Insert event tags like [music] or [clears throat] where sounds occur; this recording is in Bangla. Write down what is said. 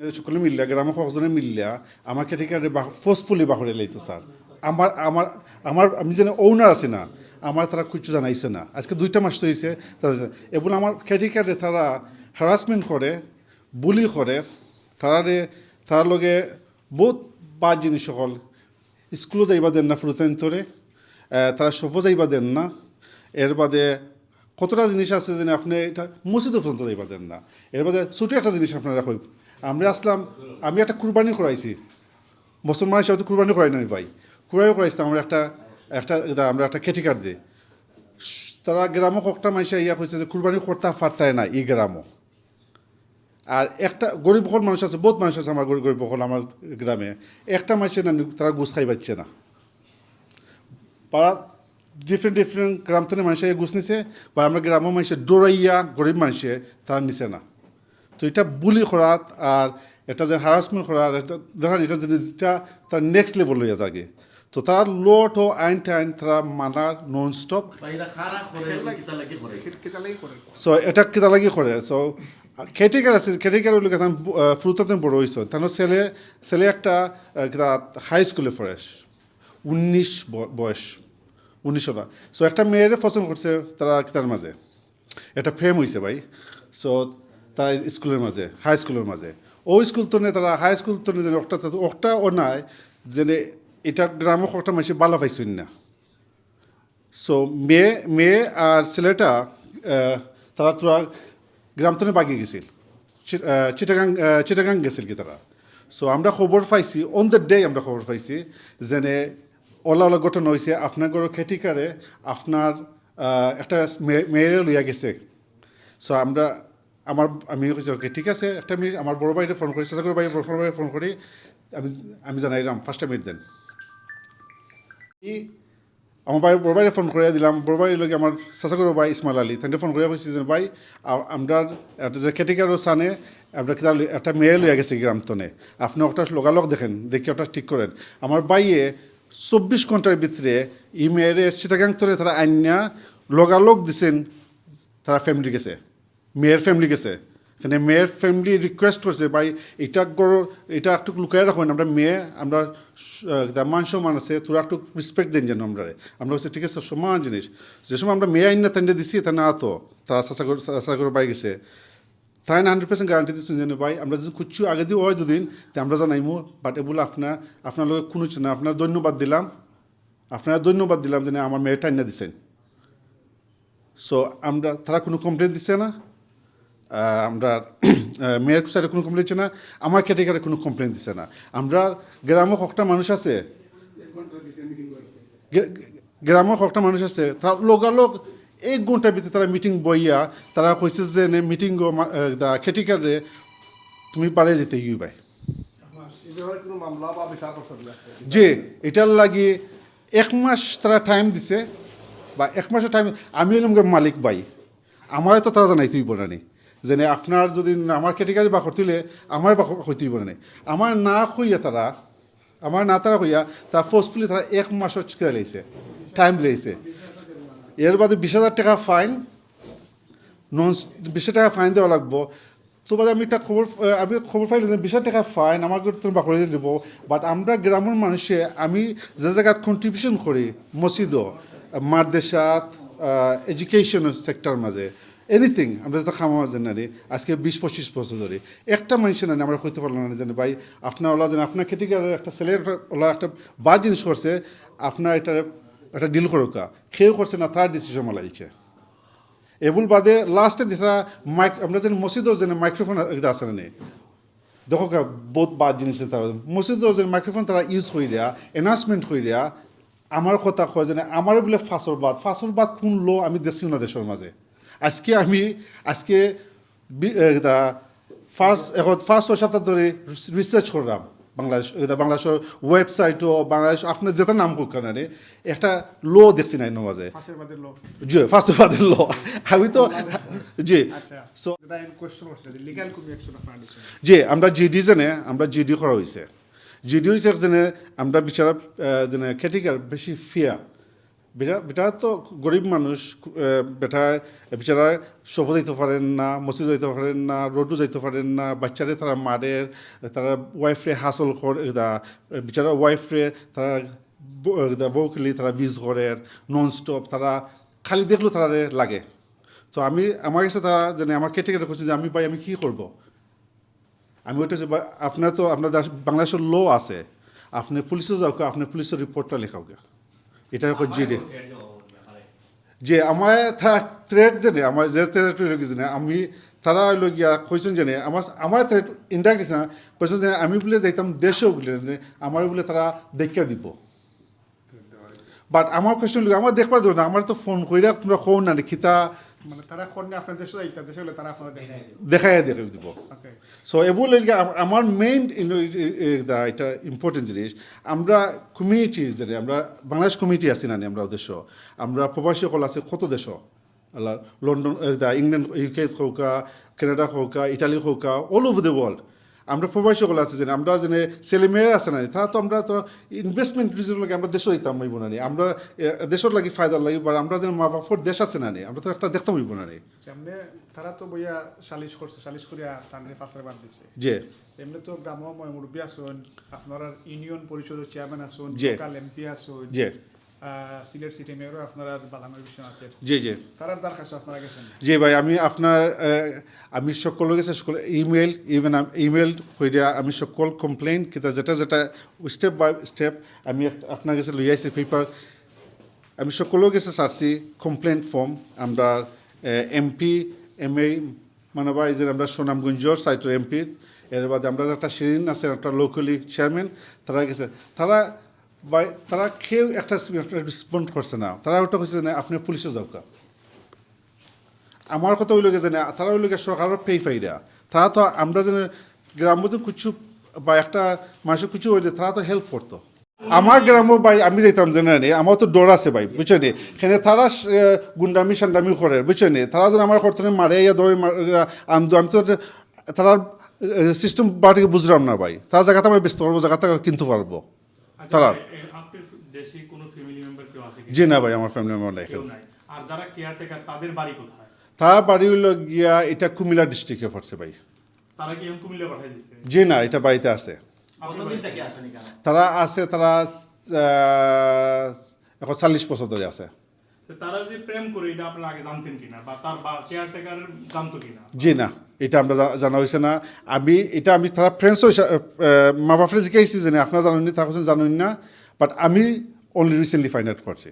সকলে মিললা গ্রামের কয়েকজনে মিললা আমার খেটিকারে ফোর্সফুলি বাহরে লাইতো স্যার আমার আমার আমার আমি যেন ওনার আছে না আমার তারা কিছু জানাইছে না। আজকে দুইটা মাস হয়েছে এবং আমার খেটিকারে তারা হ্যারাসমেন্ট করে বুলি করে তারারে তার লগে বহুত বাদ জিনিস সকল স্কুলও যাইবা দেন না ফুরুতেন্তরে তারা সফো যাইবা দেন না। এর বাদে কতটা জিনিস আছে যে আপনি এটা মসজিদে পর্যন্ত যাইবা দেন না। এর বাদে ছোটো একটা জিনিস আপনারা কই আমরা আসলাম, আমি একটা কুরবানি করাইছি। মুসলমান হিসাবে তো কুরবানি করাই না ভাই। কুরবানি করাইছিলাম আমরা একটা একটা আমরা একটা খেটি দিই তারা গ্রামও কয়েকটা মানুষ ইয়া কইছে যে কুরবানি করতে পারতায় না এই গ্রামও আর একটা গরিব বকল মানুষ আছে, বহুত মানুষ আছে আমার গরিব গরিব বকল আমার গ্রামে। একটা মানুষের না, তারা গুছ খাই পাচ্ছে না। পাড়া ডিফারেন্ট ডিফারেন্ট গ্রাম থেকে মানুষে গুছ নিছে, বা আমরা গ্রামের মানুষে দৌড়াইয়া গরিব মানুষে তারা নিছে না। তো এটা বুলি করাত আর এটা যে হারাসমেন্ট করার এটা দেখেন এটা যদি যেটা তার নেক্সট লেভেল লইয়া থাকে তো তার লোট ও আইন টাইন তারা মানার নন স্টপ বাইরা খারা করে কিতা লাগি করে কেতালাই করে সো এটা কিতা লাগি করে সো খেটিকার আছে খেটিকার লোক এখন ফ্রুতাতে বড় হয়েছে তাহলে ছেলে ছেলে একটা কিতা হাই স্কুলে পড়ে উনিশ বয়স। উনিশশোটা সো একটা মেয়েরে পছন্দ করছে তারা তার মাঝে এটা ফেম হয়েছে ভাই। সো তারা স্কুলের মাঝে হাই স্কুলের মাঝে। ও স্কুল তো নেই তারা হাই স্কুল তো নেই একটা একটা ও নাই যে এটা গ্রামে একটা মানুষ বালা পাইছেন না। সো মেয়ে মেয়ে আর ছেলেটা তারা তোরা গ্রাম থেকে বাগিয়ে গেছিল। চিটাগাং চিটাগাং গেছিল কি তারা। সো আমরা খবর পাইছি অন দ্য ডে আমরা খবর পাইছি যেনে ওলা ওলা গঠন হয়েছে আপনার ঘরের খেটিকারে আপনার একটা মেয়ে- মেয়েরে লইয়া গেছে। সো আমরা আমার আমি কৈছোঁ ওকে ঠিক আছে, একটা মিনিট আমার বড় ভাইরে ফোন করি চেষ্টা করি ভাই বড় ভাই ফোন করি আমি আমি জানাইলাম ফার্স্টটা মিনিট দেন ই আমার ভাই, বড় ভাইরে ফোন করে দিলাম, বড় ভাই লগে আমার চাচা করো ভাই আলী তাকে ফোন করে কইছি যে, ভাই আমরা যে খেটিকারও সানে আমরা কিতা একটা মেয়ে লইয়া গেছে গ্রাম তনে আপনি ওটা লগালগ দেখেন, দেখি ওটা ঠিক করেন আমার বাইয়ে চব্বিশ ঘণ্টার ভিতরে ই মেয়েরে চিটাগাং তলে তারা আইনা লগালগ দিছেন তারা ফ্যামিলি গেছে মেয়ের ফ্যামিলি গেছে। এখানে মেয়ের ফ্যামিলি রিকোয়েস্ট করছে ভাই এটা করো এটা একটু লুকায় রাখুন আমরা মেয়ে আমরা মান সম্মান আছে তোরা একটু রেসপেক্ট দেন যেন আমরা আমরা হচ্ছে ঠিক আছে সমান জিনিস যে সময় আমরা মেয়ে আইন না তেন দিছি তা না তো তারা চাষা করে পাই গেছে। তাই না হান্ড্রেড পার্সেন্ট গ্যারান্টি দিচ্ছেন যেন ভাই আমরা যদি কুচ্ছু আগে দিয়ে হয় দুদিন তে আমরা জানাইমু বাট এগুলো আপনার আপনার লোক কোনো না আপনার ধন্যবাদ দিলাম আপনার ধন্যবাদ দিলাম যে না, আমার মেয়েটা আইনা দিছেন। সো আমরা তারা কোনো কমপ্লেন দিচ্ছে না? আমরা [clears throat] মেয়ের সাইডে কোনো কমপ্লেন দিচ্ছে না, আমার ক্যাটেগারি কোনো কমপ্লেন দিচ্ছে না। আমরা গ্রামে কয়েকটা মানুষ আছে গ্রামে কয়েকটা মানুষ আছে, তারা লোকালোক এক ঘণ্টার ভিতরে তারা মিটিং বইয়া, তারা কইছে যে মিটিং খেটিকারে তুমি পারে যেতে ইউ ভাই এই ব্যাপারে কোনো মামলা বা বিচার করতে হবে যে, এটার লাগি এক মাস তারা টাইম দিছে, বা এক মাসের টাইম আমি গিয়ে মালিক ভাই। আমার তো তারা জানাই তুই বনানি যেনে আপনার যদি আমার কেটিকারি বা করতিলে আমার বা হইতেই বনানি আমার না কইয়া তারা আমার না তারা কইয়া তা ফোর্সফুলি তারা এক মাসের চিকিৎসা লাইছে টাইম দিয়েছে এর বাদে বিশ হাজার টাকা ফাইন নন বিশ টাকা ফাইন দেওয়া লাগবো। তো বাদে আমি একটা খবর আমি খবর পাইলে বিশ টাকা ফাইন আমার তুমি বাকরি দিব। বাট আমরা গ্রামের মানুষে, আমি যে জায়গাত কন্ট্রিবিউশন করি, মসজিদও, মাদ্রাসাত এডুকেশন সেক্টর মাঝে এনিথিং আমরা যেটা খামার জানি আজকে বিশ পঁচিশ বছর ধরে। একটা মানুষের না আমরা কইতে পারলাম না, জানি ভাই, আপনার ওলা যেন আপনার খেতিকার একটা ছেলের ওলা একটা বাদ জিনিস করছে, আপনার এটা একটা ডিল করুকা খেয়েও করছে না, তার ডিসিশন মালাইছে এবুল বাদে লাস্টে দিশা মাইক আমরা যেন মসজিদও যেন মাইক্রোফোন আছে না দেখো বহুত বাদ জিনিস তারা মসজিদও যেন মাইক্রোফোন তারা ইউজ করে দেয়া এনাউন্সমেন্ট করে দেয়া আমার কথা কয় যেন, আমার বোলে ফাঁসর বাদ। ফাঁসর বাদ কোন লো আমি দেখছিও না দেশের মাঝে। আজকে আমি আজকে ফার্স্ট এখন ফার্স্ট ছয় সপ্তাহ ধরে রিসার্চ করলাম বাংলাদেশ বাংলাদেশের ওয়েবসাইটও বাংলাদেশ আপনার যেটা নাম হোক কেন একটা লো দেখছি না এর মাঝে ফাঁসের বাদে জি ফার্স্টবাদের ল আমি তো জি. আচ্ছা। সো জি আমরা জিডি জেনে আমরা জিডি করা হয়েছে জিডি হয়েছে যেনে আমরা বিচারা যেনে খেতিকার বেশি ফিয়া বেটা তো গরিব মানুষ বেটা বেচারা সফর যাইতে পারেন না মসজিদ যাইতে পারেন না রোডও যাইতে পারেন না বাচ্চারে তারা মারের তারা ওয়াইফরে হাসল করে বেচারা ওয়াইফরে তারা বউকলি তারা বিজ করে নন স্টপ তারা খালি দেখল তারা লাগে। তো আমি আমার কাছে তারা জানে আমার কেটে কেটে করছে যে আমি ভাই আমি কী করব? আমি ওইটা আপনার তো আপনার দেশ- বাংলাদেশের ল আছে। আপনি পুলিশে যাও কে, আপনি পুলিশের রিপোর্টটা লেখাও এটা হচ্ছে যে আমার তারা থ্রেট জানে আমার যে থ্রেট জানে, আমি তারা হইল গিয়া কইছেন জানে, আমার আমার থ্রেট ইন্ডাক্ট না কইছেন যে আমি বলে যাইতাম দেশেও বলে আমার বলে তারা দেখা দিব। বাট আমার কোয়েশ্চন আমার দেখবার দেবো না আমার তো ফোন কইরা তোমরা কও না খিতা মানে তারা কোনে আপনারা দেখাই দিব। সো আমার মেইন এটা ইম্পর্টেন্ট জিনিস। আমরা কমিউনিটি যেনে আমরা বাংলাদেশ কমিউনিটি আছি না আমরা উদ্দেশ্য আমরা প্রবাসী সকল আছে কত দেশ? লন্ডন ইংল্যান্ড ইউকে হৌকা কানাডা হৌকা ইটালি হৌকা অল ওভার দ্য ওয়ার্ল্ড আমরা প্রবাসী সকল আছে যেন আমরা যেনে ছেলেমেয়েরা আছে না তারা তো আমরা তো ইনভেস্টমেন্ট রিজন লাগে আমরা দেশও হইতাম হইব না আমরা দেশের লাগি ফায়দা লাগিব আর আমরা যেন মা বাপর দেশ আছে না আমরা তো একটা দেখতাম হইব না নি। তারা তো বইয়া সালিশ করছে সালিশ করিয়া তানরে ফাঁসরে বাদ দিছে যে এমনি তো গ্রাম্যময় মুরব্বী আসুন আপনার ইউনিয়ন পরিষদের চেয়ারম্যান আসুন। লোকাল এমপি আসুন সিলেট সিটি মেয়রও আপনার বালামের বিশ্বনাথের যে যে তারার কাছে আপনারা গেছেন? জি ভাই আমি আপনার আমি সকল কাছে সকল ইমেল ইভেন ইমেল কইরা আমি সকল কমপ্লেইন কিতা যেটা যেটা স্টেপ বাই স্টেপ আমি আপনার কাছে লই আইছি পেপার আমি সকলের কাছে সারছি কমপ্লেইন ফর্ম আমরা এমপি এম এ মানে বা যে আমরা সুনামগঞ্জর সাইটের এমপি এর বাদে আমরা একটা শিরিন আছে একটা লোকালি চেয়ারম্যান তারা গেছে। তারা বা তারা কেউ একটা রেসপন্ড করছে না। তারা ওটা হচ্ছে না, আপনি পুলিশে যাও কা। আমার কথা ওই লোকে জানে, তারা ওই লোকে সরকারের পেই ফাইরা তারা তো, আমরা যেন গ্রাম্য যে কিছু, বা একটা মানুষের কিছু হইলে তারা তো হেল্প করতো। আমার গ্রাম্য ভাই, আমি যেতাম জানে নি আমার তো ডর আছে ভাই বুঝছ নি? এখানে তারা গুন্ডামি সান্ডামি করে বুঝছ নি? তারা যেন আমার করতে মারে, ইয়া ধরে আনতো, আমি তো তারা সিস্টেম বাড়িকে বুঝলাম না ভাই। তারা জায়গাতে আমি ব্যস্ত পারব, জায়গাতে কিনতে পারব। তারা দেশে কোনো ফ্যামিলি মেম্বার কেউ আছে জি না ভাই আমার ফ্যামিলি মেম্বার নাই। আর যারা কেয়ারটেকার তাদের বাড়ি কোথায়? তার বাড়ি হইল গিয়া এটা কুমিল্লা ডিস্ট্রিক্টে পড়ছে ভাই। তারা কি কুমিল্লা জি না এটা বাড়িতে আছে। তারা আছে তারা এখন চাল্লিশ বছর ধরে আছে। তারা যে প্রেম করে, এটা আপনারা আগে জানতেন কিনা? বা তার কেয়ারটেকার জানতো কিনা? জি না, এটা আমরা জানা হয়েছে না। আমি, এটা আমি তারা ফ্রেন্ডস মা বাপরে জিজ্ঞাসি জানি, আপনারা জানেন নি তারা জানেন না বাট আমি অনলি রিসেন্টলি ফাইন্ড আউট করছি।